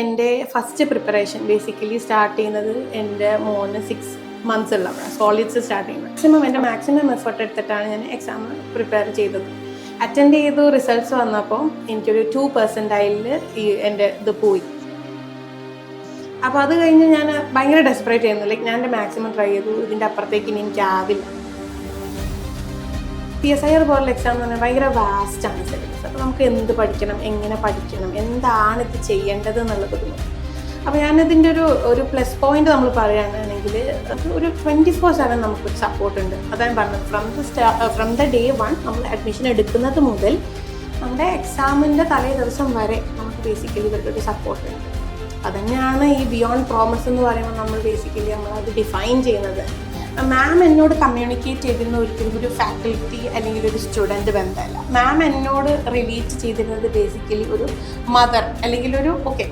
എന്റെ first preparation basically start ചെയ്യുന്നത് എന്റെ മോന് സിക്സ് മന്ത്സ് ഉള്ളപ്പോഴാണ് സോളിഡ്സ് സ്റ്റാർട്ട് ചെയ്യുന്നത്. മാക്സിമം എന്റെ മാക്സിമം എഫർട്ട് എടുത്തിട്ടാണ് ഞാൻ എക്സാം പ്രിപ്പയർ ചെയ്തത്. അറ്റൻഡ് ചെയ്തു റിസൾട്ട്സ് വന്നപ്പോൾ എനിക്കൊരു ടു പെർസെന്റൈലിൽ ഈ എന്റെ ഇത് പോയി. അപ്പോൾ അത് കഴിഞ്ഞ് ഞാൻ ഭയങ്കര ഡെസ്പറേറ്റ് ചെയ്യുന്നു ലൈക്ക് ഞാൻ എന്റെ മാക്സിമം ട്രൈ ചെയ്തു. ഇതിന്റെ അപ്പുറത്തേക്ക് ഇനി എനിക്കാവില്ല. പി എസ് ഐ ആർ പോലുള്ള എക്സാം എന്ന് പറഞ്ഞാൽ ഭയങ്കര വാസ്റ്റാണ് സിലബസ് അപ്പോൾ നമുക്ക് എന്ത് പഠിക്കണം എങ്ങനെ പഠിക്കണം എന്താണ് ഇത് ചെയ്യേണ്ടത് എന്നുള്ളത് അപ്പോൾ ഞാനതിന്റെ ഒരു ഒരു പ്ലസ് പോയിന്റ് നമ്മൾ പറയുകയാണെങ്കിൽ ഒരു ട്വന്റി ഫോർ സെവൻ നമുക്കൊരു സപ്പോർട്ട് ഉണ്ട്. അതാണ് പറഞ്ഞത്. ഫ്രം ദ സ്റ്റാ ഫ്രം ദ ഡേ വൺ നമ്മൾ അഡ്മിഷൻ എടുക്കുന്നത് മുതൽ നമ്മുടെ എക്സാമിന്റെ തലേ ദിവസം വരെ നമുക്ക് ബേസിക്കലി ഇവരുടെ ഒരു സപ്പോർട്ട് ഉണ്ട്. അതന്നെയാണ് ഈ ബിയോണ്ട് പ്രോമിസ് എന്ന് പറയുമ്പോൾ നമ്മൾ ബേസിക്കലി നമ്മളത് ഡിഫൈൻ ചെയ്യുന്നത്. മാം എന്നോട് കമ്മ്യൂണിക്കേറ്റ് ചെയ്തിരുന്ന ഒരിക്കലും ഒരു ഫാക്കൽറ്റി അല്ലെങ്കിൽ ഒരു സ്റ്റുഡന്റ് ബന്ധമല്ല. മാം എന്നോട് റിലേറ്റ് ചെയ്തിരുന്നത് ബേസിക്കലി ഒരു മദർ അല്ലെങ്കിൽ ഒരു ഓക്കെ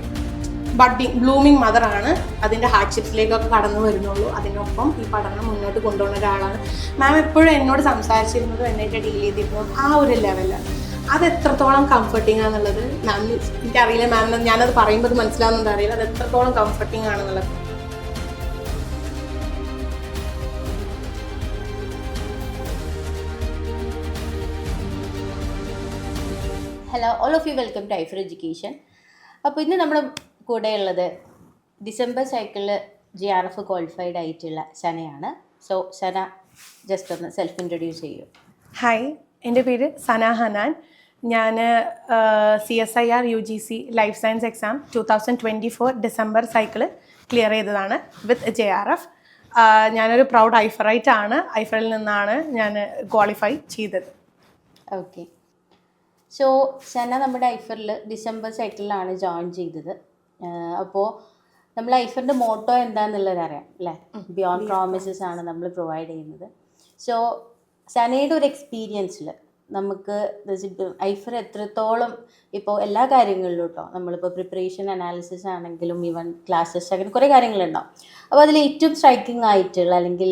ബഡ്ഡിങ് ബ്ലൂമിങ് മദറാണ് അതിന്റെ ഹാർഡ്ഷിപ്സിലേക്കൊക്കെ കടന്നു വരുന്നുള്ളൂ. അതിനൊപ്പം ഈ പഠനം മുന്നോട്ട് കൊണ്ടുപോകുന്ന ഒരാളാണ്. മാം എപ്പോഴും എന്നോട് സംസാരിച്ചിരുന്നതും എന്നായിട്ട് ഡീൽ ചെയ്തിരുന്നതും ആ ഒരു ലെവലാണ് അത് എത്രത്തോളം കംഫർട്ടിംഗ് ആണെന്നുള്ളത് മാം എനിക്കറിയില്ല മാമിന് ഞാനത് പറയുമ്പോൾ മനസ്സിലാവുന്നത് അറിയില്ല. അത് എത്രത്തോളം കംഫർട്ടിംഗ് ആണെന്നുള്ളത്. Hello all of you welcome to ഐഫർ education അപ്പോൾ ഇന്ന് നമ്മുടെ കൂടെയുള്ളത് ഡിസംബർ സൈക്കിളിൽ ജി ആർ എഫ് ക്വാളിഫൈഡ് ആയിട്ടുള്ള സനയാണ്. സോ സന ജസ്റ്റ് ഒന്ന് സെൽഫ് ഇൻട്രൊഡ്യൂസ് ചെയ്യൂ. ഹായ് എന്റെ പേര് സന ഹനാൻ. ഞാൻ C S I R U G C life science exam two thousand twenty four December cycle clear ചെയ്തതാണ് വിത്ത് ജെ ആർ എഫ് ഞാനൊരു പ്രൗഡ് ഐഫറൈറ്റ് ആണ് ഐഫറിൽ നിന്നാണ് ഞാൻ ക്വാളിഫൈ ചെയ്തത്. ഓക്കെ സോ ചെന്ന നമ്മുടെ ഐഫറിൽ ഡിസംബർ സൈക്കിളിലാണ് ജോയിൻ ചെയ്തത്. അപ്പോൾ നമ്മൾ ഐഫറിന്റെ മോട്ടോ എന്താണെന്നുള്ളത് അറിയാം അല്ലേ? ബിയോണ്ട് പ്രോമിസസ് ആണ് നമ്മൾ പ്രൊവൈഡ് ചെയ്യുന്നത്. സോ സനയുടെ ഒരു എക്സ്പീരിയൻസിൽ നമുക്ക് ഐഫർ എത്രത്തോളം ഇപ്പോൾ എല്ലാ കാര്യങ്ങളിലും കേട്ടോ നമ്മളിപ്പോൾ പ്രിപ്പറേഷൻ അനാലിസിസ് ആണെങ്കിലും ഈവൻ ക്ലാസ്സസ് അങ്ങനെ കുറേ കാര്യങ്ങളുണ്ടാവും. അപ്പോൾ അതിൽ ഏറ്റവും സ്ട്രൈക്കിംഗ് ആയിട്ടുള്ള അല്ലെങ്കിൽ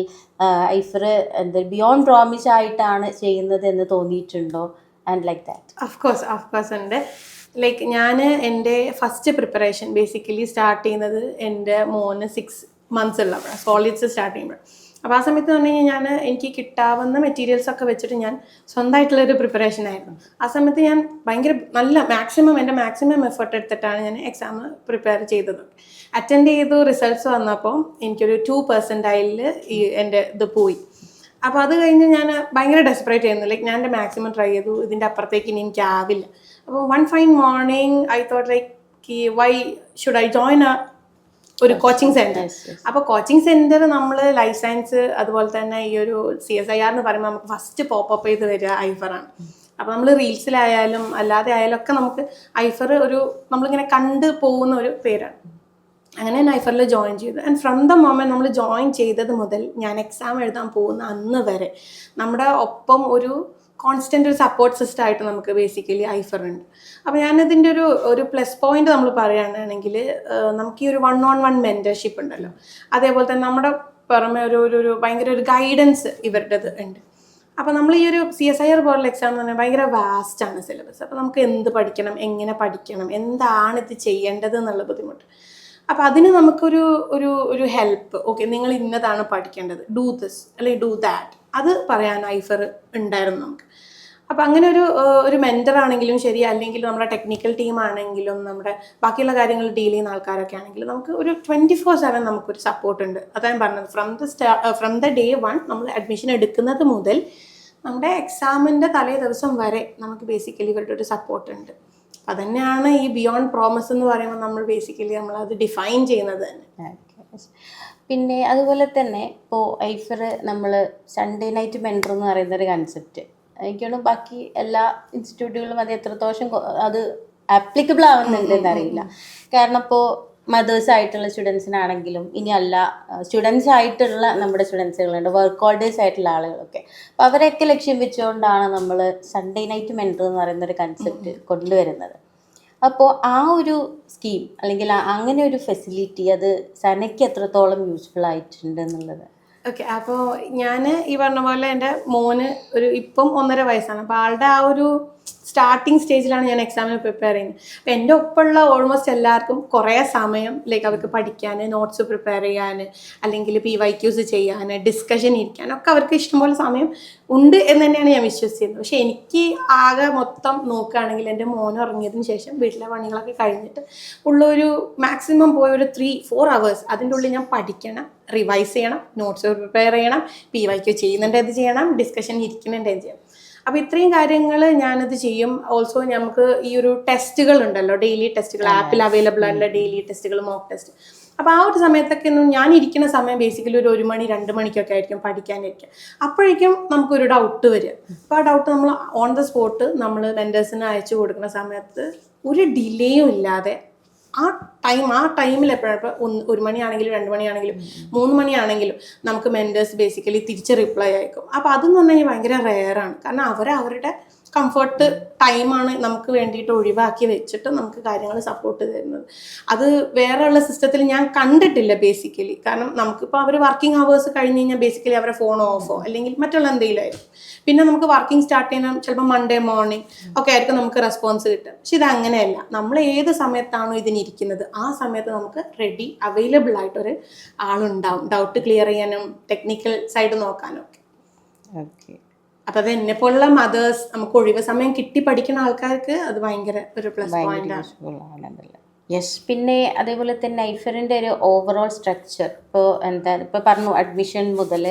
ഐഫർ എന്താ ബിയോണ്ട് പ്രോമിസ് ആയിട്ടാണ് ചെയ്യുന്നത് എന്ന് തോന്നിയിട്ടുണ്ടോ? And like that of course of course ഉണ്ട്. ലൈക്ക് ഞാൻ എന്റെ ഫസ്റ്റ് പ്രിപ്പറേഷൻ ബേസിക്കലി സ്റ്റാർട്ട് ചെയ്യുന്നത് എന്റെ മോന് സിക്സ് മന്ത്സ് ഉള്ളപ്പോഴാണ് സോളിഡ്സ് സ്റ്റാർട്ട് ചെയ്യുമ്പോൾ അപ്പോൾ ആ സമയത്ത് പറഞ്ഞു കഴിഞ്ഞാൽ ഞാൻ എനിക്ക് കിട്ടാവുന്ന മെറ്റീരിയൽസ് ഒക്കെ വെച്ചിട്ട് ഞാൻ സ്വന്തമായിട്ടുള്ളൊരു പ്രിപ്പറേഷൻ ആയിരുന്നു. ആ സമയത്ത് ഞാൻ ഭയങ്കര നല്ല മാക്സിമം എന്റെ മാക്സിമം എഫേർട്ട് എടുത്തിട്ടാണ് ഞാൻ എക്സാം പ്രിപ്പയർ ചെയ്തത്. അറ്റൻഡ് ചെയ്തു റിസൾട്ട്സ് വന്നപ്പോൾ എനിക്കൊരു ടു പെർസെന്റൈലിൽ ഈ എന്റെ ഇത് പോയി. അപ്പോൾ അത് കഴിഞ്ഞ് ഞാൻ ഭയങ്കര ഡെസ്പറേറ്റ് ചെയ്യുന്നു ലൈക്ക് ഞാൻ എന്റെ മാക്സിമം ട്രൈ ചെയ്തു. ഇതിന്റെ അപ്പുറത്തേക്ക് ഇനി എനിക്കാവില്ല അപ്പോൾ one fine morning I thought like why should I join a ഒരു കോച്ചിങ് സെന്റർ അപ്പോൾ കോച്ചിങ് സെന്റർ നമ്മൾ ലൈഫ് സയൻസ് അതുപോലെ തന്നെ ഈ ഒരു സി എസ് ഐ ആർ എന്ന് പറയുമ്പോൾ നമുക്ക് ഫസ്റ്റ് പോപ്പപ്പ് ചെയ്ത് വരിക ഐഫറാണ് അപ്പോൾ നമ്മൾ റീൽസിലായാലും അല്ലാതെ ആയാലും ഒക്കെ നമുക്ക് ഐഫർ ഒരു നമ്മളിങ്ങനെ കണ്ടു പോകുന്ന ഒരു പേരാണ്. അങ്ങനെ നൈഫറിൽ ജോയിൻ ചെയ്തു. ആൻഡ് ഫ്രം ദ മൊമെന്റ് നമ്മൾ ജോയിൻ ചെയ്തത് മുതൽ ഞാൻ എക്സാം എഴുതാൻ പോകുന്ന അന്ന് വരെ നമ്മുടെ ഒപ്പം ഒരു കോൺസ്റ്റന്റ് ഒരു സപ്പോർട്ട് സിസ്റ്റം ആയിട്ട് നമുക്ക് ബേസിക്കലി ഐഫർ ഉണ്ട്. അപ്പോൾ ഞാനതിന്റെ ഒരു ഒരു പ്ലസ് പോയിന്റ് നമ്മൾ പറയുകയാണെങ്കിൽ നമുക്ക് ഈ ഒരു വൺ ഓൺ വൺ മെന്റർഷിപ്പ് ഉണ്ടല്ലോ. അതേപോലെ തന്നെ നമ്മുടെ പുറമെ ഒരു ഒരു ഒരു ഭയങ്കര ഒരു ഗൈഡൻസ് ഇവരുടേത് ഉണ്ട്. അപ്പോൾ നമ്മൾ ഈ ഒരു സി എസ് ഐ ആർ പോലുള്ള എക്സാം എന്ന് പറഞ്ഞാൽ ഭയങ്കര വാസ്റ്റാണ് സിലബസ് അപ്പോൾ നമുക്ക് എന്ത് പഠിക്കണം എങ്ങനെ പഠിക്കണം എന്താണ് ഇത് ചെയ്യേണ്ടത് എന്നുള്ള ബുദ്ധിമുട്ട്. അപ്പോൾ അതിന് നമുക്കൊരു ഒരു ഒരു ഹെൽപ്പ് ഓക്കെ നിങ്ങൾ ഇന്നതാണ് പഠിക്കേണ്ടത്. ഡൂ ദിസ് അല്ലെങ്കിൽ ഡൂ ദാറ്റ് അത് പറയാൻ ഐഫർ ഉണ്ടായിരുന്നു നമുക്ക്. അപ്പോൾ അങ്ങനെ ഒരു ഒരു മെന്റർ ആണെങ്കിലും ശരി അല്ലെങ്കിൽ നമ്മുടെ ടെക്നിക്കൽ ടീം ആണെങ്കിലും നമ്മുടെ ബാക്കിയുള്ള കാര്യങ്ങൾ ഡീൽ ചെയ്യുന്ന ആൾക്കാരൊക്കെ ആണെങ്കിലും നമുക്ക് ഒരു ട്വന്റി ഫോർ സെവൻ നമുക്കൊരു സപ്പോർട്ട് ഉണ്ട്. അതാണ് പറഞ്ഞത്. ഫ്രം ദ സ്റ്റാ ഫ്രം ദ ഡേ വൺ നമ്മൾ അഡ്മിഷൻ എടുക്കുന്നത് മുതൽ നമ്മുടെ എക്സാമിന്റെ തലേ ദിവസം വരെ നമുക്ക് ബേസിക്കലി ഇവരുടെ ഒരു സപ്പോർട്ട് ഉണ്ട്. അതന്നെയാണ് ഈ ബിയോണ്ട് പ്രോമിസ് എന്ന് പറയുമ്പോൾ നമ്മൾ ബേസിക്കലി നമ്മൾ അത് ഡിഫൈൻ ചെയ്യുന്നത് തന്നെ. പിന്നെ അതുപോലെ തന്നെ ഇപ്പോൾ ഐഫർ നമ്മൾ സൺഡേ നൈറ്റ് മെന്റർ എന്ന് പറയുന്ന ഒരു കൺസെപ്റ്റ് എനിക്കാണ് ബാക്കി എല്ലാ ഇൻസ്റ്റിറ്റ്യൂട്ടുകളും അത് എത്രത്തോളം അത് ആപ്ലിക്കബിൾ ആവുന്നുണ്ട് എന്നറിയില്ല. കാരണം ഇപ്പോൾ മദേഴ്സ് ആയിട്ടുള്ള സ്റ്റുഡൻസിനാണെങ്കിലും ഇനി അല്ല സ്റ്റുഡൻസ് ആയിട്ടുള്ള നമ്മുടെ സ്റ്റുഡൻസുകളുണ്ട് വർക്ക് ഹോൾഡേഴ്സ് ആയിട്ടുള്ള ആളുകളൊക്കെ. അപ്പോൾ അവരെയൊക്കെ ലക്ഷ്യം വെച്ചുകൊണ്ടാണ് നമ്മൾ സൺഡേ നൈറ്റ് മെന്റർ എന്ന് പറയുന്ന ഒരു കൺസെപ്റ്റ് കൊണ്ടുവരുന്നത്. അപ്പോൾ ആ ഒരു സ്കീം അല്ലെങ്കിൽ അങ്ങനെ ഒരു ഫെസിലിറ്റി അത് സനയ്ക്ക് എത്രത്തോളം യൂസ്ഫുൾ ആയിട്ടുണ്ട് എന്നുള്ളത്. ഓക്കെ അപ്പോൾ ഞാൻ ഈ പറഞ്ഞ പോലെ എന്റെ മോന് ഒരു ഇപ്പം ഒന്നര വയസ്സാണ്. അപ്പോൾ ആളുടെ ആ ഒരു സ്റ്റാർട്ടിങ് സ്റ്റേജിലാണ് ഞാൻ എക്സാമിന് പ്രിപ്പയർ ചെയ്യുന്നത്. അപ്പം എന്റെ ഒപ്പമുള്ള ഓൾമോസ്റ്റ് എല്ലാവർക്കും കുറേ സമയം ലൈക്ക് അവർക്ക് പഠിക്കാൻ നോട്ട്സ് പ്രിപ്പയർ ചെയ്യാൻ അല്ലെങ്കിൽ പി വൈ ക്യൂസ് ചെയ്യാൻ ഡിസ്കഷൻ ഇരിക്കാൻ ഒക്കെ അവർക്ക് ഇഷ്ടംപോലെ സമയം ഉണ്ട് എന്ന് തന്നെയാണ് ഞാൻ വിശ്വസിക്കുന്നത്. പക്ഷേ എനിക്ക് ആകെ മൊത്തം നോക്കുകയാണെങ്കിൽ എന്റെ മോൻ ഇറങ്ങിയതിന് ശേഷം വീട്ടിലെ പണികളൊക്കെ കഴിഞ്ഞിട്ട് ഉള്ളൊരു മാക്സിമം പോയ ഒരു ത്രീ ഫോർ അവേഴ്സ് അതിന്റെ ഉള്ളിൽ ഞാൻ പഠിക്കണം റിവൈസ് ചെയ്യണം നോട്ട്സ് പ്രിപ്പയർ ചെയ്യണം പി വൈ ക്യൂ ചെയ്യുന്നുണ്ട് ചെയ്യണം ഡിസ്കഷൻ ഇരിക്കുന്നുണ്ട് ചെയ്യണം. അപ്പോൾ ഇത്രയും കാര്യങ്ങൾ ഞാനത് ചെയ്യും. ഓൾസോ നമുക്ക് ഈ ഒരു ടെസ്റ്റുകൾ ഉണ്ടല്ലോ ഡെയിലി ടെസ്റ്റുകൾ ആപ്പിൽ അവൈലബിൾ ആണല്ലോ ഡെയിലി ടെസ്റ്റുകൾ മോക്ക് ടെസ്റ്റ് അപ്പോൾ ആ ഒരു സമയത്തൊക്കെ ഒന്നും ഞാൻ ഇരിക്കുന്ന സമയം ബേസിക്കലി ഒരു ഒരു മണി രണ്ട് മണിക്കൊക്കെ ആയിരിക്കും പഠിക്കാനായിരിക്കും അപ്പോഴേക്കും നമുക്കൊരു ഡൗട്ട് വരിക. അപ്പോൾ ആ ഡൗട്ട് നമ്മൾ ഓൺ ദ സ്പോട്ട് നമ്മൾ വെൻഡേഴ്സിന് അയച്ചു കൊടുക്കുന്ന സമയത്ത് ഒരു ഡിലേയും ഇല്ലാതെ ആ ടൈം ആ ടൈമിൽ എപ്പോഴപ്പോൾ ഒന്ന് ഒരു മണിയാണെങ്കിലും രണ്ട് മണിയാണെങ്കിലും മൂന്ന് മണിയാണെങ്കിലും നമുക്ക് മെന്റേഴ്സ് ബേസിക്കലി തിരിച്ച് റിപ്ലൈ അയക്കും. അപ്പോൾ അതെന്ന് പറഞ്ഞു കഴിഞ്ഞാൽ ഭയങ്കര റെയറാണ് കാരണം അവർ അവരുടെ കംഫർട്ട് ടൈമാണ് നമുക്ക് വേണ്ടിയിട്ട് ഒഴിവാക്കി വെച്ചിട്ട് നമുക്ക് കാര്യങ്ങൾ സപ്പോർട്ട് തരുന്നത്. അത് വേറെയുള്ള സിസ്റ്റത്തിൽ ഞാൻ കണ്ടിട്ടില്ല ബേസിക്കലി കാരണം നമുക്കിപ്പോൾ അവർ വർക്കിംഗ് അവേഴ്സ് കഴിഞ്ഞ് കഴിഞ്ഞാൽ ബേസിക്കലി അവരുടെ ഫോൺ ഓഫോ അല്ലെങ്കിൽ മറ്റുള്ള എന്തെങ്കിലും പിന്നെ നമുക്ക് വർക്കിംഗ് സ്റ്റാർട്ട് ചെയ്യണം ചിലപ്പോൾ മൺഡേ മോർണിംഗ് ഒക്കെ ആയിരിക്കും നമുക്ക് റെസ്പോൺസ് കിട്ടും പക്ഷെ ഇത് അങ്ങനെയല്ല. നമ്മൾ ഏത് സമയത്താണോ ഇതിനിരിക്കുന്നത് ആ സമയത്ത് നമുക്ക് റെഡി അവൈലബിൾ ആയിട്ടൊരു ആളുണ്ടാവും. ഡൗട്ട് ക്ലിയർ ചെയ്യാനും ടെക്നിക്കൽ സൈഡ് നോക്കാനും ഒക്കെ. ഓക്കെ അപ്പൊ അത് എന്നെ പോലുള്ള മദേഴ്സ് നമുക്ക് ഒഴിവ് സമയം കിട്ടി പഠിക്കുന്ന ആൾക്കാർക്ക് അത് ഭയങ്കര ഒരു പ്ലസ് പോയിന്റ് ആണ്. യെസ് പിന്നെ അതേപോലെ തന്നെ ഐഫറിന്റെ ഒരു ഓവറോൾ സ്ട്രക്ചർ ഇപ്പോൾ എന്താ ഇപ്പോൾ പറഞ്ഞു അഡ്മിഷൻ മുതൽ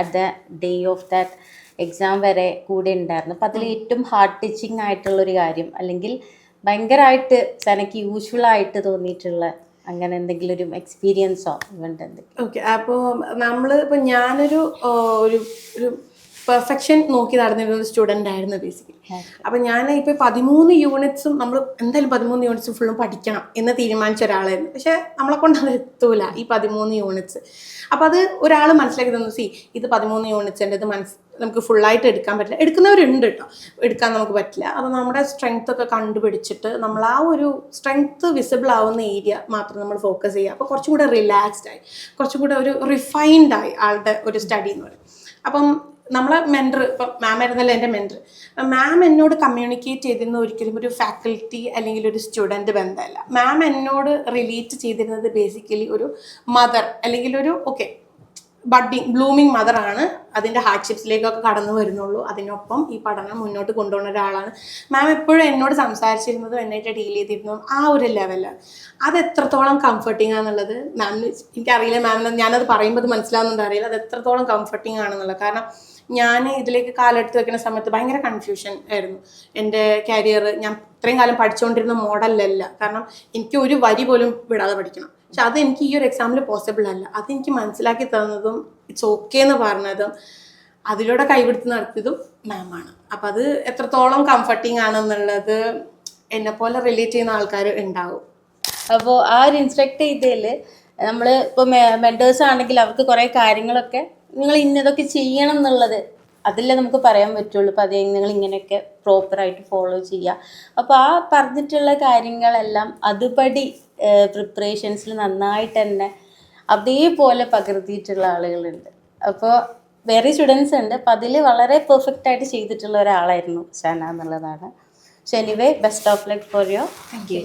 at the day of that exam വരെ കൂടെ ഉണ്ടായിരുന്നു. അപ്പം അതിൽ ഏറ്റവും ഹാർട്ട് ടച്ചിങ് ആയിട്ടുള്ളൊരു കാര്യം അല്ലെങ്കിൽ ഭയങ്കരമായിട്ട് തനിക്ക് യൂസ്ഫുൾ ആയിട്ട് തോന്നിയിട്ടുള്ള അങ്ങനെ എന്തെങ്കിലും ഒരു എക്സ്പീരിയൻസോ ഇവന്റെ എന്തെങ്കിലും? ഓക്കെ അപ്പോൾ നമ്മൾ ഇപ്പോൾ ഞാനൊരു ഒരു ഒരു പെർഫെക്ഷൻ നോക്കി നടന്നിരുന്ന ഒരു സ്റ്റുഡന്റ് ആയിരുന്നു ബേസിക്കലി അപ്പം ഞാൻ ഇപ്പൊ പതിമൂന്ന് യൂണിറ്റ്സും നമ്മൾ എന്തായാലും പതിമൂന്ന് യൂണിറ്റ്സും ഫുള്ളും പഠിക്കണം എന്ന് തീരുമാനിച്ച ഒരാളായിരുന്നു. പക്ഷേ നമ്മളെ കൊണ്ട് അത് എത്തൂല ഈ പതിമൂന്ന് യൂണിറ്റ്സ് അപ്പം അത് ഒരാൾ മനസ്സിലാക്കി തന്നു സി ഇത് പതിമൂന്ന് യൂണിറ്റ്സ് ഉണ്ട് ഇത് മനസ്സ് നമുക്ക് ഫുള്ളായിട്ട് എടുക്കാൻ പറ്റില്ല. എടുക്കുന്നവരുണ്ട് കേട്ടോ എടുക്കാൻ നമുക്ക് പറ്റില്ല. അത് നമ്മുടെ സ്ട്രെങ്ത് ഒക്കെ കണ്ടുപിടിച്ചിട്ട് നമ്മൾ ആ ഒരു സ്ട്രെങ്ത് വിസിബിൾ ആവുന്ന ഏരിയ മാത്രം നമ്മൾ ഫോക്കസ് ചെയ്യുക. അപ്പോൾ കുറച്ചും കൂടെ റിലാക്സ്ഡ് ആയി. കുറച്ചും കൂടെ ഒരു റിഫൈൻഡ് ആയി ആളുടെ ഒരു സ്റ്റഡി എന്ന് പറയും. അപ്പം നമ്മളെ മെന്റർ ഇപ്പം മാം ആയിരുന്നല്ലോ എന്റെ മെന്റർ മാം എന്നോട് കമ്മ്യൂണിക്കേറ്റ് ചെയ്തിരുന്ന ഒരിക്കലും ഒരു ഫാക്കൽറ്റി അല്ലെങ്കിൽ ഒരു സ്റ്റുഡന്റ് ബന്ധമല്ല. മാം എന്നോട് റിലേറ്റ് ചെയ്തിരുന്നത് ബേസിക്കലി ഒരു മദർ അല്ലെങ്കിൽ ഒരു ഓക്കെ ബഡ്ഡിങ് ബ്ലൂമിങ് മദറാണ് അതിന്റെ ഹാർഡ്ഷിപ്സിലേക്കൊക്കെ കടന്നു വരുന്നുള്ളൂ. അതിനൊപ്പം ഈ പഠനം മുന്നോട്ട് കൊണ്ടുപോകുന്ന ഒരാളാണ്. മാം എപ്പോഴും എന്നോട് സംസാരിച്ചിരുന്നതും എന്നായിട്ട് ഡീൽ ചെയ്തിരുന്നതും ആ ഒരു ലെവലാണ് അത് എത്രത്തോളം കംഫർട്ടിംഗ് ആണെന്നുള്ളത് മാമിന് എനിക്കറിയില്ല മാമിന് ഞാനത് പറയുമ്പോൾ അത് മനസ്സിലാവുന്നുണ്ട് അറിയില്ല. അത് എത്രത്തോളം കംഫർട്ടിംഗ് ആണെന്നുള്ളത്. കാരണം ഞാൻ ഇതിലേക്ക് കാലെടുത്ത് വെക്കുന്ന സമയത്ത് ഭയങ്കര കൺഫ്യൂഷൻ ആയിരുന്നു. എന്റെ കരിയർ ഞാൻ ഇത്രയും കാലം പഠിച്ചുകൊണ്ടിരുന്ന മോഡലല്ല. കാരണം എനിക്ക് ഒരു വരി പോലും വിടാതെ പഠിക്കണം. പക്ഷെ അത് എനിക്ക് ഈ ഒരു എക്സാമിൽ പോസിബിൾ അല്ല. അത് എനിക്ക് മനസ്സിലാക്കി തന്നതും ഇറ്റ്സ് ഓക്കെ എന്ന് പറഞ്ഞതും അതിലൂടെ കൈപിടുത്ത് നടത്തിയതും മാമാണ് അപ്പം അത് എത്രത്തോളം കംഫർട്ടിങ് ആണെന്നുള്ളത് എന്നെ പോലെ റിലേറ്റ് ചെയ്യുന്ന ആൾക്കാർ ഉണ്ടാവും. അപ്പോൾ ആ ഒരു ഇൻസ്ട്രക്ട് ചെയ്തതിൽ നമ്മൾ ഇപ്പോൾ മെന്റേഴ്സ് ആണെങ്കിൽ അവർക്ക് കുറേ കാര്യങ്ങളൊക്കെ നിങ്ങൾ ഇന്നതൊക്കെ ചെയ്യണം എന്നുള്ളത് അതിലേ നമുക്ക് പറയാൻ പറ്റുള്ളൂ. അപ്പോൾ അതേ നിങ്ങൾ ഇങ്ങനെയൊക്കെ പ്രോപ്പറായിട്ട് ഫോളോ ചെയ്യുക അപ്പോൾ ആ പറഞ്ഞിട്ടുള്ള കാര്യങ്ങളെല്ലാം അതുപടി പ്രിപ്പറേഷൻസിൽ നന്നായിട്ട് തന്നെ അതേപോലെ പകർത്തിയിട്ടുള്ള ആളുകളുണ്ട്. അപ്പോൾ വേറെ സ്റ്റുഡൻസ് ഉണ്ട്. അപ്പോൾ അതിൽ വളരെ പെർഫെക്റ്റ് ആയിട്ട് ചെയ്തിട്ടുള്ള ഒരാളായിരുന്നു ഷാന എന്നുള്ളതാണ്. So anyway best of luck for your thank you